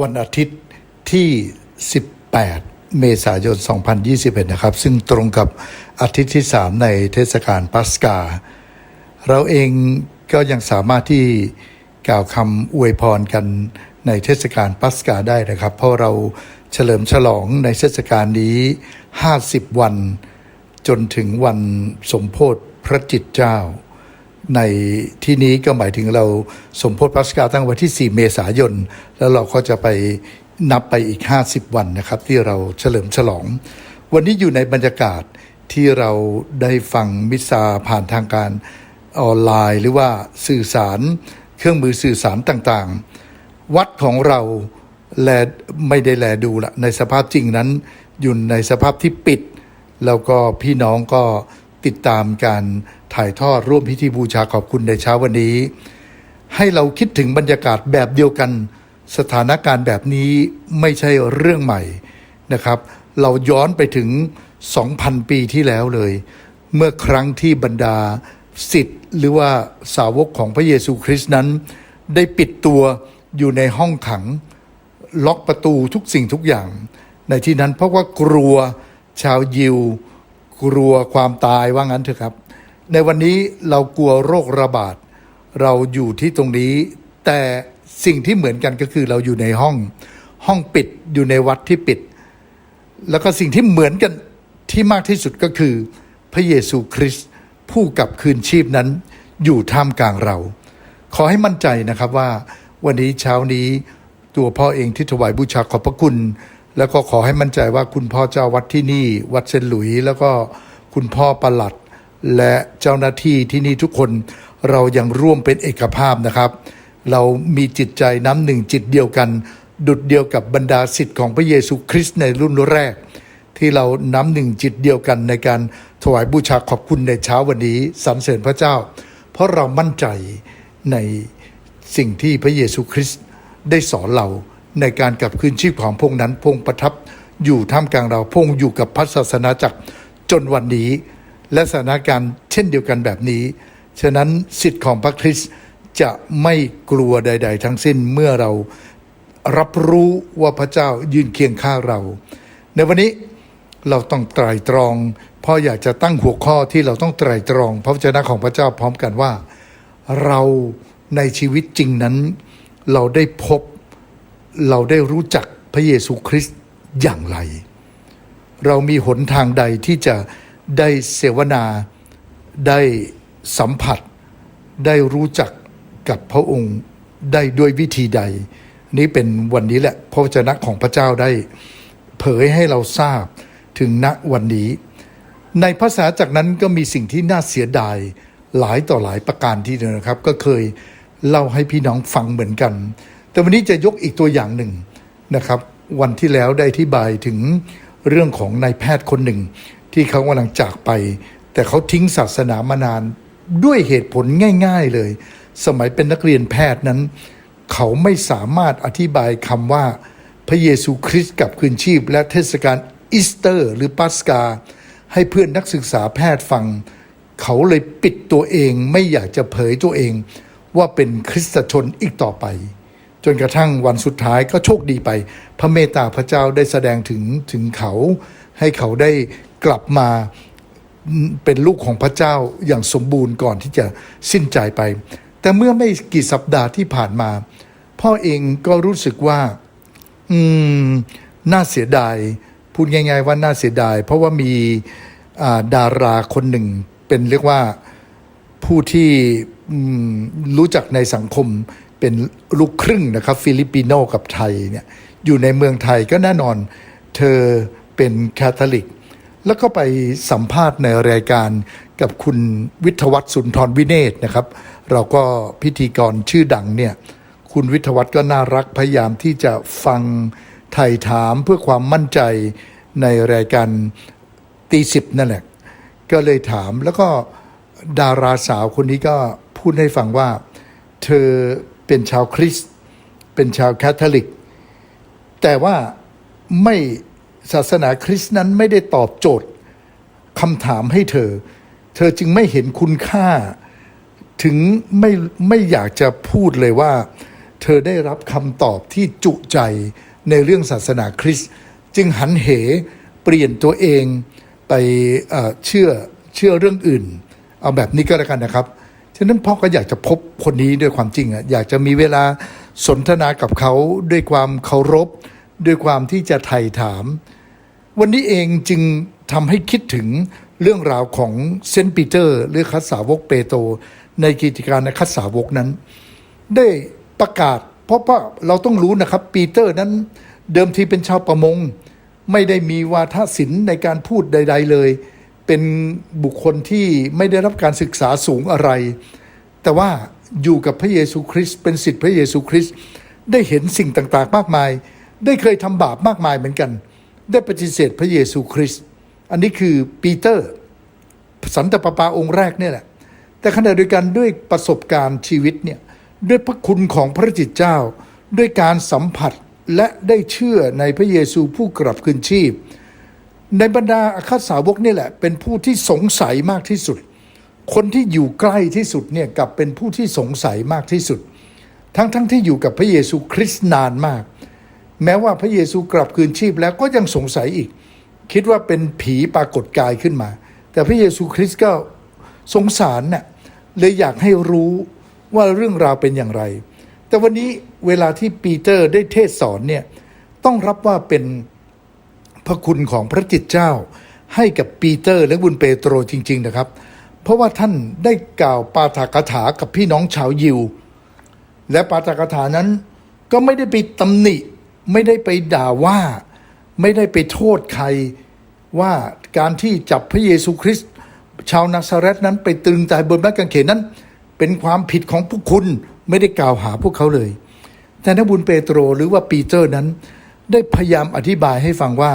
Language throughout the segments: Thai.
วันอาทิตย์ที่ 18 เมษายน 2021 นะครับ ซึ่งตรงกับอาทิตย์ที่ 3 ในเทศกาลปัสกา เราเองก็ยังสามารถที่กล่าวคำอวยพรกันในเทศกาลปัสกาได้นะครับ เพราะเราเฉลิมฉลองในเทศกาลนี้ 50 วัน จนถึงวันสมโพธิพระจิตเจ้า ในที่นี้ก็หมายถึงเราสมโพธิปัสกาตั้งวันที่ 4 เมษายน แล้วเราก็จะไปนับไปอีก 50 วันนะครับ ที่เราเฉลิมฉลอง วันนี้อยู่ในบรรยากาศที่เราได้ฟังมิสซาผ่านทางการออนไลน์ หรือว่าสื่อสาร เครื่องมือสื่อสารต่างๆ วัดของเราแลไม่ได้แลดูละในสภาพจริงนั้น อยู่ในสภาพที่ปิด แล้วก็พี่น้องก็ ติดตามการถ่ายทอดร่วมพิธีบูชาขอบคุณในเช้าวันนี้ ให้เราคิดถึงบรรยากาศแบบเดียวกัน สถานการณ์แบบนี้ไม่ใช่เรื่องใหม่นะครับ เราย้อนไปถึง 2,000 ปีที่แล้วเลย เมื่อครั้งที่บรรดาสิทธิ์หรือว่าสาวกของพระเยซูคริสต์นั้น ได้ปิดตัวอยู่ในห้องขัง ล็อกประตูทุกสิ่งทุกอย่าง ในที่นั้นเพราะว่ากลัวชาวยิว กลัวความตายว่างั้นเถอะครับ ในวันนี้เรากลัวโรคระบาด เราอยู่ที่ตรงนี้ แต่สิ่งที่เหมือนกันก็คือเราอยู่ในห้อง ห้องปิดอยู่ในวัดที่ปิด แล้วก็สิ่งที่เหมือนกันที่มากที่สุดก็คือ พระเยซูคริสต์ผู้กลับคืนชีพนั้น อยู่ท่ามกลางเรา ขอให้มั่นใจนะครับว่า วันนี้เช้านี้ตัวพ่อเองที่ถวายบูชาขอบพระคุณ แล้วก็ขอให้มั่นใจว่าคุณพ่อเจ้าวัดที่นี่ วัดเซนหลุย แล้วก็คุณพ่อประหลัด และเจ้าหน้าที่ที่นี่ทุกคนเรายังร่วมเป็นเอกภาพนะครับ เรามีจิตใจน้ำหนึ่งจิตเดียวกัน ดุดเดียวกับบรรดาสิทธิ์ของพระเยซูคริสต์ในรุ่นแรก ที่เราน้ำหนึ่งจิตเดียวกันในการถวายบูชาขอบคุณในเช้าวันนี้สรรเสริญพระเจ้า เพราะเรามั่นใจในสิ่งที่พระเยซูคริสต์ได้สอนเรา ในการกลับคืนชีพของพงค์นั้นพงค์ประทับอยู่ท่ามกลางเราพงค์อยู่กับพระศาสนาจักรจนวันนี้ และสถานการณ์เช่นเดียวกันแบบนี้ ฉะนั้นสิทธิ์ของพระคริสต์จะไม่กลัวใด ๆ ทั้งสิ้นเมื่อเรารับรู้ว่าพระเจ้ายืนเคียงข้างเรา ในวันนี้เราต้องไตรตรองเพราะอยากจะตั้งหัวข้อที่เราต้องไตรตรอง พระวจนะของพระเจ้าพร้อมกันว่า เราในชีวิตจริงนั้น เราได้พบ เราได้รู้จักพระเยซูคริสต์อย่างไร เรามีหนทางใดที่จะได้เสวนาได้สัมผัส ได้รู้จักกับพระองค์ได้ด้วยวิธีใด นี้เป็นวันนี้แหละพระวจนะของพระเจ้าได้ เผยให้เราทราบถึงณวันนี้ ในภาษาจากนั้นก็มีสิ่งที่น่าเสียดายหลายต่อหลายประการที่เดียวนะครับ ก็เคยเล่าให้พี่น้องฟังเหมือนกัน แต่วันนี้จะยกอีกตัวอย่างหนึ่งนะครับ วันที่แล้วได้อธิบายถึงเรื่องของนายแพทย์คนหนึ่ง ที่เขากำลังจากไป แต่เขาทิ้งศาสนามานานด้วยเหตุผลง่าย ๆเลย สมัยเป็นนักเรียนแพทย์นั้น เขาไม่สามารถอธิบายคำว่าพระเยซูคริสต์กลับคืนชีพ และเทศกาลอีสเตอร์ หรือปัสกา ให้เพื่อนนักศึกษาแพทย์ฟัง เขาเลยปิดตัวเองไม่อยากจะเผยตัวเอง ว่าเป็นคริสตชนอีกต่อไป จนกระทั่งวันสุดท้ายก็โชคดีไป พระเมตตาพระเจ้าได้แสดงถึงถึงเขา ให้เขาได้กลับมาเป็นลูกของพระเจ้าอย่างสมบูรณ์ก่อนที่จะสิ้นใจไป แต่เมื่อไม่กี่สัปดาห์ที่ผ่านมา พ่อเองก็รู้สึกว่า อืม น่าเสียดาย พูดง่ายๆว่าน่าเสียดาย เพราะว่ามีาดาราคนหนึ่ง เป็นเรียกว่าผู้ที่รู้จักในสังคม เป็นลูกครึ่งนะครับฟิลิปปิโนกับไทยเนี่ยอยู่ในเมืองไทยก็แน่นอนเธอเป็นคาทอลิก แล้วก็ไปสัมภาษณ์ในรายการกับคุณวิทวัฒน์สุนทรวิเนศนะครับ เราก็พิธีกรชื่อดังเนี่ยคุณวิทวัฒน์ก็น่ารักพยายามที่จะฟังไถ่ถามเพื่อความมั่นใจในรายการตีสิบนั่นแหละ ก็เลยถามแล้วก็ดาราสาวคนนี้ก็พูดให้ฟังว่า เธอ เป็นชาวคริสต์เป็นชาวแคทอลิก แต่ว่าไม่ศาสนาคริสต์นั้นไม่ได้ตอบโจทย์คำถามให้เธอ เธอจึงไม่เห็นคุณค่า ถึงไม่ไม่อยากจะพูดเลยว่า เธอได้รับคำตอบที่จุใจในเรื่องศาสนาคริสต์จึงหันเหเปลี่ยนตัวเองไปเชื่อเชื่อเรื่องอื่น เอาแบบนี้ก็แล้วกันนะครับะนั้นพ่อก็อยากจะพบคนนี้ด้วยความจริงอะอยากจะมีเวลาสนทนากับเขาด้วยความเคารพ ด้วยความที่จะไถ่ถาม วันนี้เองจึงทำให้คิดถึงเรื่องราวของเซนต์ปีเตอร์ หรือคัสสาวกเปโตรในกิจการในคัสสาวกนั้น ได้ประกาศ เพราะว่าเราต้องรู้นะครับปีเตอร์นั้นเดิมทีเป็นชาวประมง ไม่ได้มีวาทศิลป์ในการพูดใด ๆ เลย เป็นบุคคลที่ไม่ได้รับการศึกษาสูงอะไร แต่ว่าอยู่กับพระเยซูคริสต์เป็นสิทธิพระเยซูคริสต์ได้เห็นสิ่งต่างๆ มากมาย ได้เคยทำบาปมากมายเหมือนกัน ได้ปฏิเสธพระเยซูคริสต์อันนี้คือปีเตอร์สันตปาปาองค์แรกเนี่ยแหละแต่ขณะเดียวกันด้วยประสบการณ์ชีวิตเนี่ยด้วยพระคุณของพระจิตเจ้า ด้วยการสัมผัสและได้เชื่อในพระเยซูผู้กลับคืนชีพ ในบรรดาอาคาสาวกนี่แหละ เป็นผู้ที่สงสัยมากที่สุด คนที่อยู่ใกล้ที่สุดเนี่ยกับเป็นผู้ที่สงสัยมากที่สุด ทั้งๆทที่อยู่กับพระเยซูคริสต์นานมาก แม้ว่าพระเยซูกลับคืนชีพแล้วก็ยังสงสัยอีก คิดว่าเป็นผีปรากฏกายขึ้นมา แต่พระเยซูคริสต์ก็สงสารน่ะเลยอยากให้รู้ว่าเรื่องราวเป็นอย่างไร แต่วันนี้เวลาที่ปีเตอร์ได้เทศสอนเนี่ยต้องรับว่าเป็น พระคุณของพระจิตเจ้า ให้กับปีเตอร์และบุญเปโตรจริง ๆ นะครับ เพราะว่าท่านได้กล่าวปาฐกถากับพี่น้องชาวยิว และปาฐกถานั้นก็ไม่ได้ไปตำหนิ ไม่ได้ไปด่าว่า ไม่ได้ไปโทษใครว่าการที่จับพระเยซูคริสต์ชาวนาซาเรตนั้นไปตึงตายบนไม้กางเขนนั้น เป็นความผิดของพวกคุณไม่ได้กล่าวหาพวกเขาเลย แต่นักบุญเปโตรหรือว่าปีเตอร์นั้น ได้พยายามอธิบายให้ฟังว่า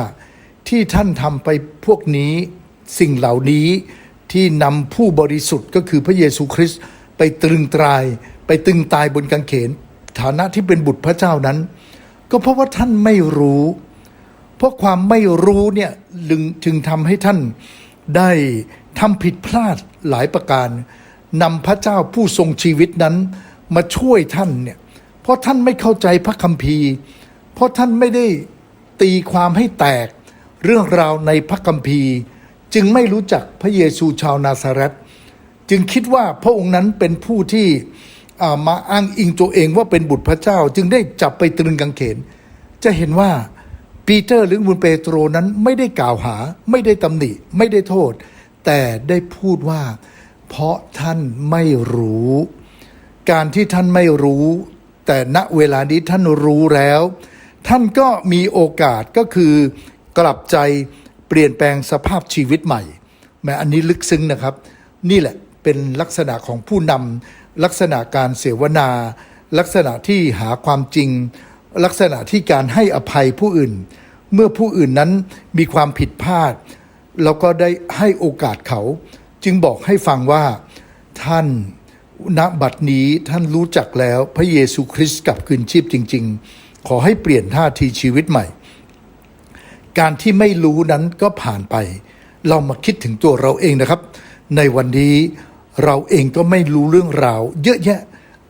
ที่ท่านทำไปพวกนี้สิ่งเหล่านี้ที่นำผู้บริสุทธิ์ก็คือพระเยซูคริสต์ไปตรึงตราย ไปตึงตายบนกางเขน ฐานะที่เป็นบุตรพระเจ้านั้น ก็เพราะว่าท่านไม่รู้ เพราะความไม่รู้เนี่ยจึงทำให้ท่านได้ทำผิดพลาดหลายประการนำพระเจ้าผู้ทรงชีวิตนั้นมาช่วยท่านเนี่ยเพราะท่านไม่เข้าใจพระคัมภีร์ เพราะท่านไม่ได้ตีความให้แตก เรื่องราวในพระคัมภีร์ จึงไม่รู้จักพระเยซูชาวนาซาเรตจึงคิดว่าพระองค์นั้นเป็นผู้ที่มาอ้างอิงตัวเองว่าเป็นบุตรพระเจ้า จึงได้จับไปตรึงกางเขน จะเห็นว่าปีเตอร์หรือบุญเปโตรนั้นไม่ได้กล่าวหา ไม่ได้ตำหนิ ไม่ได้โทษ แต่ได้พูดว่า เพราะท่านไม่รู้ การที่ท่านไม่รู้ แต่ณเวลานี้ท่านรู้แล้ว ท่านก็มีโอกาสก็คือ กลับใจเปลี่ยนแปลงสภาพชีวิตใหม่แม้อันนี้ลึกซึ้งนะครับ นี่แหละเป็นลักษณะของผู้นำลักษณะการเสวนา ลักษณะที่หาความจริง ลักษณะที่การให้อภัยผู้อื่น เมื่อผู้อื่นนั้นมีความผิดพลาดเราก็ได้ให้โอกาสเขา จึงบอกให้ฟังว่าท่านณบัดนี้ท่านรู้จักแล้วพระเยซูคริสต์กลับคืนชีพจริง ๆ ขอให้เปลี่ยนท่าทีชีวิตใหม่ การที่ไม่รู้นั้นก็ผ่านไป เรามาคิดถึงตัวเราเองนะครับ ในวันนี้เราเองก็ไม่รู้เรื่องราว เยอะแยะ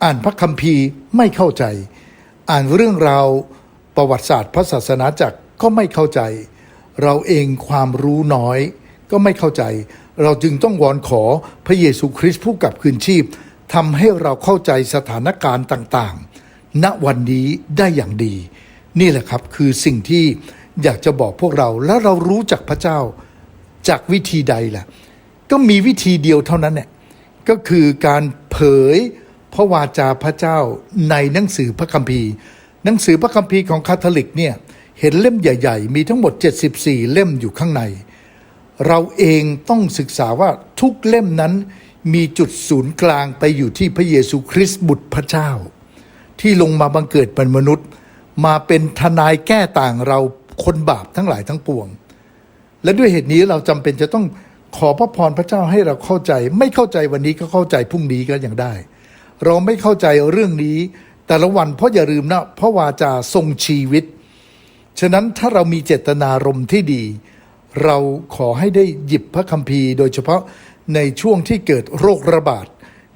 อ่านพระคัมภีร์ไม่เข้าใจ อ่านเรื่องราวประวัติศาสตร์พระศาสนาจักรก็ไม่เข้าใจ เราเองความรู้น้อย ก็ไม่เข้าใจ เราจึงต้องวอนขอพระเยซูคริสต์ผู้กลับคืนชีพทำให้เราเข้าใจสถานการณ์ต่างๆ ณวันนี้ได้อย่างดี นี่แหละครับคือสิ่งที่ อยากจะบอกพวกเราและเรารู้จักพระเจ้าจากวิธีใดล่ะ ก็มีวิธีเดียวเท่านั้นเนี่ยก็คือการเผยพระวาจาพระเจ้าในหนังสือพระคัมภีร์ หนังสือพระคัมภีร์ของคาทอลิกเนี่ยเห็นเล่มใหญ่ ๆ มีทั้งหมด 74 เล่มอยู่ข้างใน เราเองต้องศึกษาว่าทุกเล่มนั้นมีจุดศูนย์กลางไปอยู่ที่พระเยซูคริสต์บุตรพระเจ้า ที่ลงมาบังเกิดเป็นมนุษย์ มาเป็นทนายแก้ต่างเรา คนบาปทั้งหลายทั้งปวง และด้วยเหตุนี้เราจำเป็นจะต้องขอพระพรพระเจ้าให้เราเข้าใจ ไม่เข้าใจวันนี้ก็เข้าใจพรุ่งนี้ก็ยังได้ เราไม่เข้าใจเรื่องนี้ แต่ละวันเพราะอย่าลืมนะพระวาจาทรงชีวิต ฉะนั้นถ้าเรามีเจตนารมณ์ที่ดี เราขอให้ได้หยิบพระคัมภีร์ โดยเฉพาะในช่วงที่เกิดโรคระบาด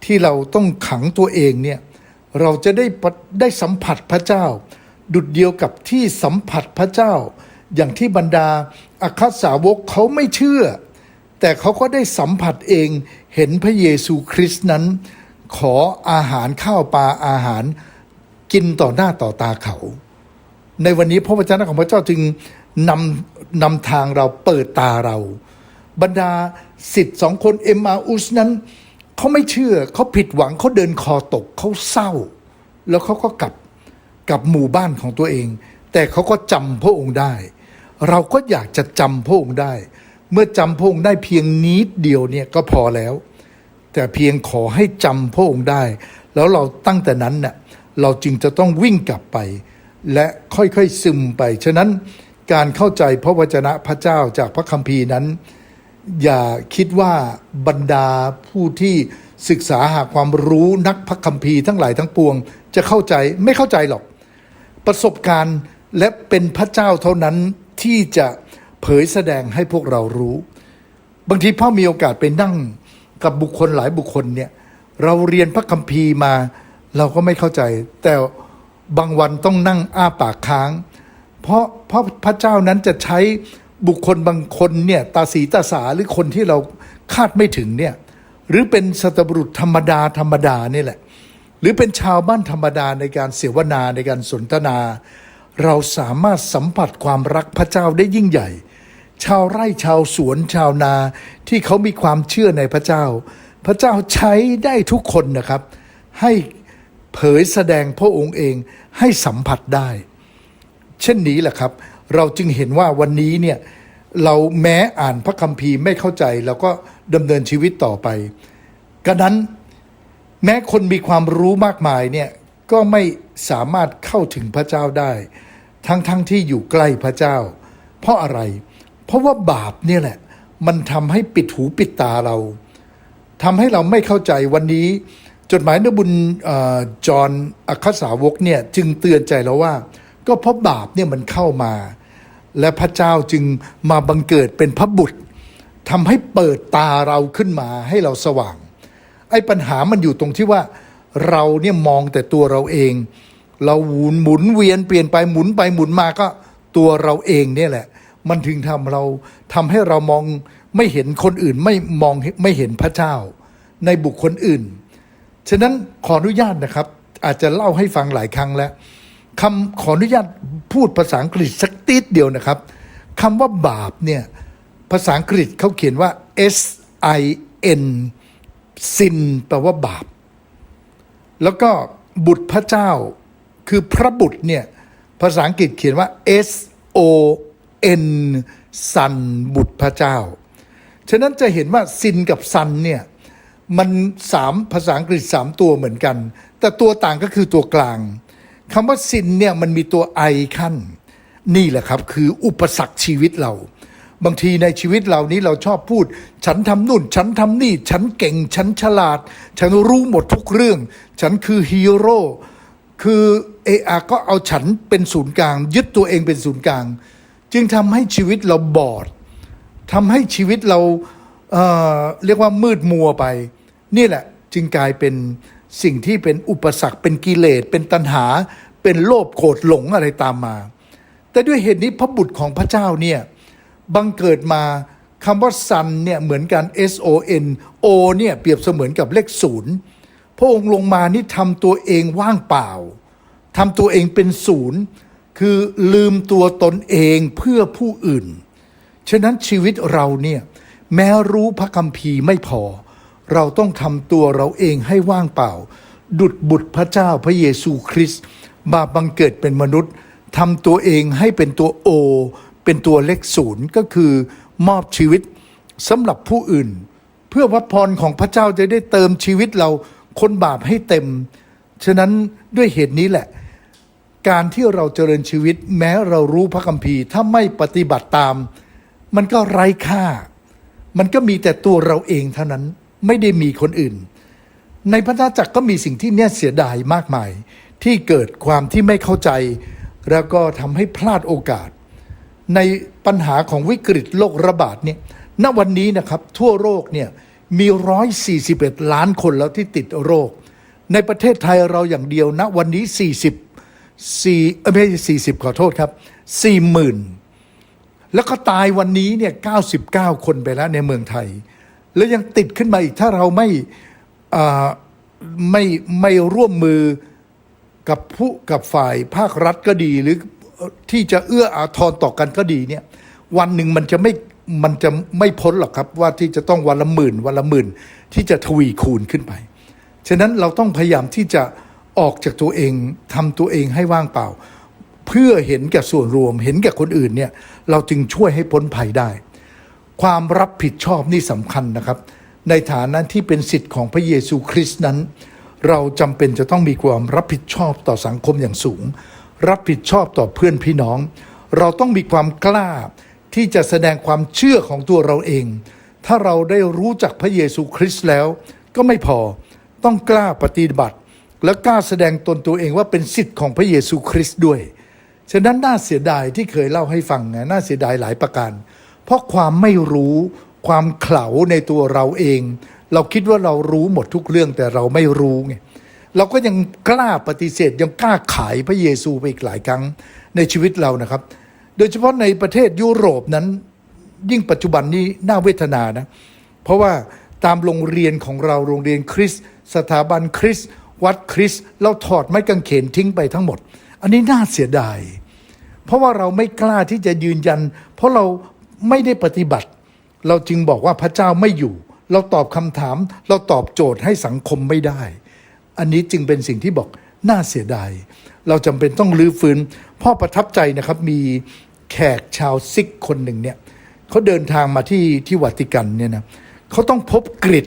ที่เราต้องขังตัวเองเนี่ยเราจะได้ได้สัมผัสพระเจ้า ดุดเดียวกับที่สัมผัสพระเจ้า อย่างที่บรรดาอัครสาวกเขาไม่เชื่อ แต่เขาก็ได้สัมผัสเองเห็นพระเยซูคริสต์นั้น ขออาหารข้าวปลาอาหารกินต่อหน้าต่อตาเขา ในวันนี้พระวจนะของพระเจ้าจึงนำนำทางเราเปิดตาเรา บรรดาสิทธิ์สองคนเอ็มมาอุสนั้นเขาไม่เชื่อเขาผิดหวังเขาเดินคอตกเขาเศร้า แล้วเขาก็กลับ กับหมู่บ้านของตัวเอง แต่เขาก็จำพระองค์ได้ เราก็อยากจะจำพระองค์ได้ เมื่อจำพระองค์ได้เพียงนิดเดียวเนี่ยก็พอแล้ว แต่เพียงขอให้จำพระองค์ได้ แล้วเราตั้งแต่นั้นเน่ะเราจึงจะต้องวิ่งกลับไป และค่อยๆซึมไป ฉะนั้นการเข้าใจพระวจนะพระเจ้าจากพระคัมภีร์นั้น อย่าคิดว่าบรรดาผู้ที่ศึกษาหาความรู้นักพระคัมภีร์ทั้งหลายทั้งปวง จะเข้าใจไม่เข้าใจหรอก ประสบการณ์และเป็นพระเจ้าเท่านั้นที่จะเผยแสดงให้พวกเรารู้ บางทีพ่อมีโอกาสไปนั่งกับบุคคลหลายบุคคลเนี่ยเราเรียนพระคัมภีร์มา เราก็ไม่เข้าใจ แต่บางวันต้องนั่งอ้าปากค้าง เพราะเพราะพระเจ้านั้นจะใช้บุคคลบางคนเนี่ยตาสีตาสาหรือคนที่เราคาดไม่ถึงเนี่ยหรือเป็นสัตบุรุษธรรมดาธรรมดานี่แหละ หรือเป็นชาวบ้านธรรมดาในการเสวนาในการสนทนา เราสามารถสัมผัสความรักพระเจ้าได้ยิ่งใหญ่ ชาวไร่ชาวสวนชาวนาที่เขามีความเชื่อในพระเจ้า พระเจ้าใช้ได้ทุกคนนะครับ ให้เผยแสดงพระองค์เองให้สัมผัสได้ เช่นนี้แหละครับ เราจึงเห็นว่าวันนี้เนี่ยเราแม้อ่านพระคัมภีร์ไม่เข้าใจเราก็ดำเนินชีวิตต่อไปกระนั้น แม้คนมีความรู้มากมายเนี่ยก็ไม่สามารถเข้าถึงพระเจ้าได้ ทั้งๆทที่อยู่ใกล้พระเจ้า เพราะอะไร เพราะว่าบาปเนี่ยแหละ มันทำให้ปิดหูปิดตาเราทำให้เราไม่เข้าใจวันนี้ จดหมายนบุญจอห์นอัคสาวกเนี่ยจึงเตือนใจเราว่า ก็เพราะบาปเนี่ยมันเข้ามา และพระเจ้าจึงมาบังเกิดเป็นพระบุตรทำให้เปิดตาเราขึ้นมาให้เราสว่าง ไอ้ปัญหามันอยู่ตรงที่ว่าเราเนี่ยมองแต่ตัวเราเอง เราหมุนหมุนเวียนเปลี่ยนไปหมุนไปหมุนมาก็ตัวเราเองเนี่ยแหละ มันถึงทำเราทำให้เรามองไม่เห็นคนอื่นไม่มองไม่เห็นพระเจ้า ในบุคคลอื่น ฉะนั้นขออนุญาตนะครับ อาจจะเล่าให้ฟังหลายครั้งแล้วคำขออนุญาตพูดภาษาอังกฤษสักติดเดียวนะครับคำว่าบาปเนี่ยภาษาอังกฤษเขาเขียนว่า S I N ซินแปลว่าบาป แล้วก็บุตรพระเจ้า คือพระบุตรเนี่ยภาษาอังกฤษเขียนว่า S O N สันบุตรพระเจ้า ฉะนั้นจะเห็นว่าซินกับซันเนี่ยมันสามภาษาอังกฤษสามตัวเหมือนกัน แต่ตัวต่างก็คือตัวกลางคำว่าซินเนี่ยมันมีตัวไอขั้น นี่แหละครับคืออุปสรรคชีวิตเรา บางทีในชีวิตเรานี้เราชอบพูด ฉันทำนู่น ฉันทำนี่ ฉันเก่ง ฉันฉลาด ฉันรู้หมดทุกเรื่อง ฉันคือฮีโร่คือเออาก็เอาฉันเป็นศูนย์กลาง ยึดตัวเองเป็นศูนย์กลาง จึงทำให้ชีวิตเราบอดทำให้ชีวิตเราเเรียกว่ามืดมัวไป นี่แหละจึงกลายเป็นสิ่งที่เป็นอุปสรรคเป็นกิเลส เป็นตัณหา เป็นโลภโกรธหลงอะไรตามมา แต่ด้วยเหตุนี้พระบุตรของพระเจ้าเนี่ย บังเกิดมาคำว่า son เนี่ยเหมือนกัน S O N O เนี่ยเปรียบเสมือนกับเลขศูนย์พระองค์ลงมานี่ทำตัวเองว่างเปล่าทำตัวเองเป็นศูนย์คือลืมตัวตนเองเพื่อผู้อื่น ฉะนั้นชีวิตเราเนี่ยแม้รู้พระคัมภีร์ไม่พอ เราต้องทำตัวเราเองให้ว่างเปล่า ดุดบุตรพระเจ้าพระเยซูคริสต์มาบังเกิดเป็นมนุษย์ทำตัวเองให้เป็นตัวโอ เป็นตัวเลขศูนย์ก็คือมอบชีวิตสำหรับผู้อื่น เพื่อพระพรของพระเจ้าจะได้เติมชีวิตเราคนบาปให้เต็ม ฉะนั้นด้วยเหตุนี้แหละ การที่เราเจริญชีวิต แม้เรารู้พระคัมภีร์ ถ้าไม่ปฏิบัติตาม มันก็ไร้ค่า มันก็มีแต่ตัวเราเองเท่านั้นไม่ได้มีคนอื่น ในพระนาจักรก็มีสิ่งที่เนี่ยเสียดายมากมาย ที่เกิดความที่ไม่เข้าใจ แล้วก็ทำให้พลาดโอกาส ในปัญหาของวิกฤตโรคระบาดเนี่ยณวันนี้นะครับทั่วโลกเนี่ยมี 141 ล้านคนแล้วที่ติดโรค ในประเทศไทยเราอย่างเดียวนะวันนี้ 40 4ไม่ใช่40 ขอโทษครับ 40,000 แล้วก็ตายวันนี้เนี่ย 99 คนไปแล้วในเมืองไทย แล้วยังติดขึ้นมาอีกถ้าเราไม่ไม่ไม่ร่วมมือกับผู้กับฝ่ายภาครัฐก็ดีหรือ ที่จะเอื้ออาทรต่อกันก็ดีเนี่ย วันหนึ่งมันจะไม่มันจะไม่พ้นหรอกครับว่าที่จะต้องวันละหมื่นวันละหมื่นที่จะทวีคูณขึ้นไป ฉะนั้นเราต้องพยายามที่จะออกจากตัวเองทำตัวเองให้ว่างเปล่า เพื่อเห็นแก่ส่วนรวม เห็นแก่คนอื่นเนี่ยเราจึงช่วยให้พ้นภัยได้ ความรับผิดชอบนี่สำคัญนะครับ ในฐานะที่เป็นสิทธิ์ของพระเยซูคริสต์นั้น เราจำเป็นจะต้องมีความรับผิดชอบต่อสังคมอย่างสูง รับผิดชอบต่อเพื่อนพี่น้อง เราต้องมีความกล้าที่จะแสดงความเชื่อของตัวเราเอง ถ้าเราได้รู้จักพระเยซูคริสต์แล้ว ก็ไม่พอต้องกล้าปฏิบัติ และกล้าแสดงตนตัวเองว่าเป็นสิทธิ์ของพระเยซูคริสต์ด้วย ฉะนั้นน่าเสียดายที่เคยเล่าให้ฟังนะน่าเสียดายหลายประการ เพราะความไม่รู้ความเขลาในตัวเราเอง เราคิดว่าเรารู้หมดทุกเรื่องแต่เราไม่รู้ไง เราก็ยังกล้าปฏิเสธ ยังกล้าขายพระเยซูไปอีกหลายครั้งในชีวิตเรานะครับ โดยเฉพาะในประเทศยุโรปนั้น ยิ่งปัจจุบันนี้น่าเวทนานะ เพราะว่าตามโรงเรียนของเราโรงเรียนคริสสถาบันคริสวัดคริสเราถอดไม้กางเขนทิ้งไปทั้งหมด อันนี้น่าเสียดาย เพราะว่าเราไม่กล้าที่จะยืนยัน เพราะเราไม่ได้ปฏิบัติ เราจึงบอกว่าพระเจ้าไม่อยู่ เราตอบคำถาม เราตอบโจทย์ให้สังคมไม่ได้ อันนี้จึงเป็นสิ่งที่บอกน่าเสียดาย เราจำเป็นต้องรื้อฟื้น พ่อประทับใจนะครับมีแขกชาวซิกคนหนึ่งเนี่ยเขาเดินทางมาที่ที่วัติกันเนี่ยนะเขาต้องพบกริด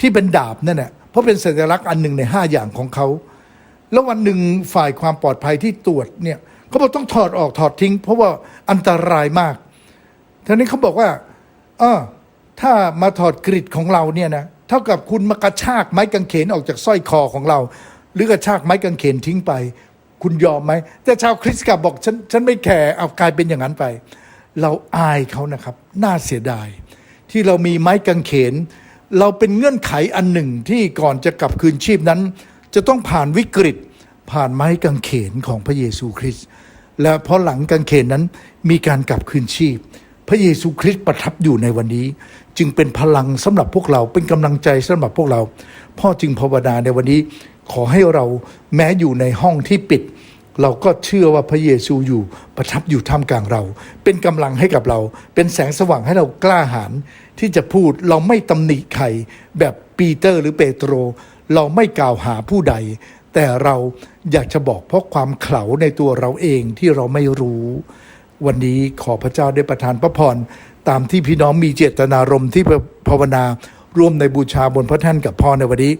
ที่เป็นดาบนั่นแหละเพราะเป็นสัญลักษณ์อันหนึ่งในห้าอย่างของเขา แล้ววันหนึ่งฝ่ายความปลอดภัยที่ตรวจเนี่ยเขาบอกต้องถอดออกถอดทิ้ง เพราะว่าอันตรายมากทีนี้เขาบอกว่าเออถ้ามาถอดกริดของเราเนี่ยนะ เท่ากับคุณมากระชากไม้กางเขนออกจากสร้อยคอของเรา หรือกระชากไม้กางเขนทิ้งไป คุณยอมไหม แต่ชาวคริสต์กลับบอกฉันฉันไม่แคร์เอากลายเป็นอย่างนั้นไป เราอายเขานะครับ น่าเสียดาย ที่เรามีไม้กางเขน เราเป็นเงื่อนไขอันหนึ่งที่ก่อนจะกลับคืนชีพนั้น จะต้องผ่านวิกฤตผ่านไม้กางเขนของพระเยซูคริสต์และเพราะหลังกางเขนนั้นมีการกลับคืนชีพ พระเยซูคริสต์ประทับอยู่ในวันนี้ จึงเป็นพลังสำหรับพวกเราเป็นกำลังใจสำหรับพวกเรา พ่อจึงภาวนาในวันนี้ขอให้เราแม้อยู่ในห้องที่ปิด เราก็เชื่อว่าพระเยซูอยู่ประทับอยู่ท่ามกลางเรา เป็นกำลังให้กับเรา เป็นแสงสว่างให้เรากล้าหาญที่จะพูดเราไม่ตำหนิใครแบบปีเตอร์หรือเปโตร เราไม่กล่าวหาผู้ใด แต่เราอยากจะบอกเพราะความเขลาในตัวเราเองที่เราไม่รู้ วันนี้ขอพระเจ้าได้ประทานพระพรตามที่พี่น้องมีเจตนารมณ์ที่ภาวนาร่วมในบูชาบนพระท่านกับพ่อในวันนี้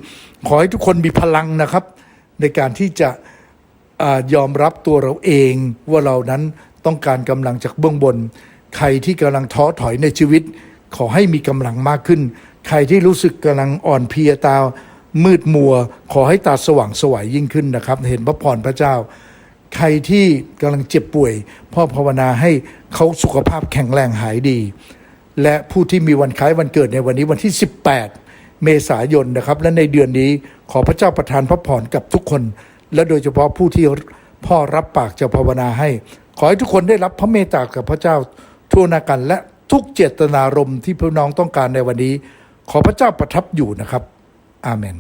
ขอให้ทุกคนมีพลังนะครับ ในการที่จะอยอมรับตัวเราเองว่าเรานั้นต้องการกำลังจากเบื้องบน ใครที่กำลังท้อถอยในชีวิต ขอให้มีกำลังมากขึ้น ใครที่รู้สึกกำลังอ่อนเพลียตามืดมัว ขอให้ตาสว่างสวยยิ่งขึ้นนะครับ เห็นพระพรพระเจ้า ใครที่กำลังเจ็บป่วยพ่อภาวนาให้เขาสุขภาพแข็งแรงหายดี และผู้ที่มีวันคล้ายวันเกิดในวันนี้วันที่ 18 เมษายนนะครับ และในเดือนนี้ขอพระเจ้าประทานพระพรกับทุกคน และโดยเฉพาะผู้ที่พ่อรับปากจะภาวนาให้ ขอให้ทุกคนได้รับพระเมตตากับพระเจ้าทั่วนากันและทุกเจตนารมณ์ที่พี่น้องต้องการในวันนี้ ขอพระเจ้าประทับอยู่นะครับ อาเมน